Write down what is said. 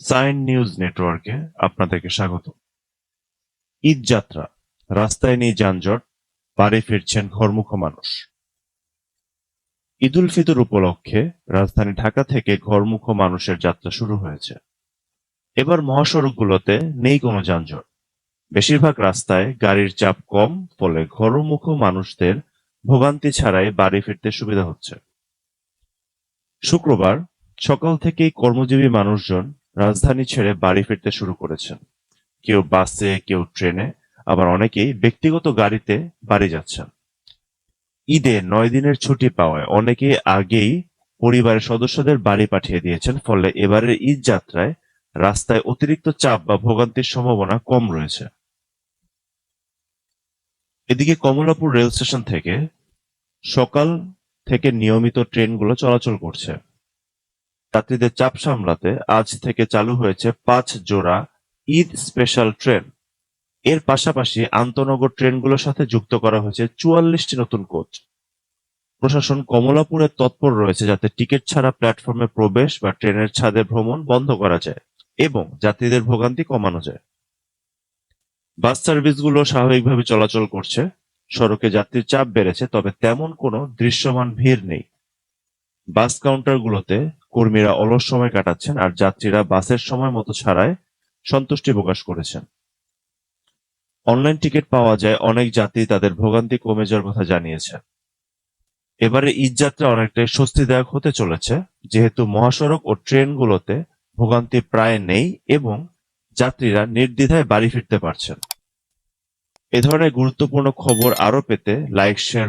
Sign news নেটওয়ার্কে আপনাদেরকে স্বাগত। ঈদ যাত্রা, রাস্তায় নেই যানজট, বাড়ি ফিরছেন ঘরমুখ মানুষ। ঈদুল ফিতর উপলক্ষে রাজধানী ঢাকা থেকে ঘরমুখ মানুষের যাত্রা শুরু হয়েছে। এবার মহাসড়কগুলোতে নেই কোনো যানজট। বেশিরভাগ রাস্তায় গাড়ির চাপ কম ফলে ঘরমুখ মানুষদের ভোগান্তি ছাড়াই বাড়ি ফিরতে সুবিধা হচ্ছে। শুক্রবার সকাল থেকেই কর্মজীবী মানুষজন রাজধানী ছেড়ে বাড়ি ফিরতে শুরু করেছেন। কেউ বাসে, কেউ ট্রেনে, আবার অনেকেই ব্যক্তিগত গাড়িতে বাড়ি যাচ্ছেন। ঈদে নয় দিনের ছুটি পাওয়ায় অনেকেই আগেই পরিবারের সদস্যদের বাড়ি পাঠিয়ে দিয়েছেন, ফলে এবারের ঈদ যাত্রায় রাস্তায় অতিরিক্ত চাপ বা ভোগান্তির সম্ভাবনা কম রয়েছে। এদিকে কমলাপুর রেল স্টেশন থেকে সকাল থেকে নিয়মিত ট্রেনগুলো চলাচল করছে। যাত্রীদের চাপ সামলাতে আজ থেকে চালু হয়েছে পাঁচ জোড়া ঈদ স্পেশাল ট্রেন। এর পাশাপাশি আন্তনগর ট্রেনগুলোর সাথে যুক্ত করা হয়েছে চুয়াল্লিশটি নতুন কোচ। প্রশাসন কমলাপুরে তৎপর রয়েছে যাতে টিকিট ছাড়া প্ল্যাটফর্মে প্রবেশ বা ট্রেনের ছাদে ভ্রমণ বন্ধ করা যায় এবং যাত্রীদের ভোগান্তি কমানো যায়। বাস সার্ভিসগুলো স্বাভাবিকভাবে চলাচল করছে। সড়কে যাত্রীর চাপ বেড়েছে, তবে তেমন কোনো দৃশ্যমান ভিড় নেই। বাস কাউন্টারগুলোতে কর্মীরা অলস সময় কাটাচ্ছেন আর যাত্রীরা বাসের সময় মতো ছাড়ায় সন্তুষ্টি প্রকাশ করেছেন। অনলাইন টিকিট পাওয়া যায়, অনেক যাত্রী তাদের ভোগান্তি কমে যাওয়ার কথা জানিয়েছেন। এবারে ঈদ যাত্রা অনেকটাই স্বস্তিদায়ক হতে চলেছে, যেহেতু মহাসড়ক ও ট্রেনগুলোতে ভোগান্তি প্রায় নেই এবং যাত্রীরা নির্দ্বিধায় বাড়ি ফিরতে পারছেন। এ ধরনের গুরুত্বপূর্ণ খবর আরও পেতে লাইক শেয়ার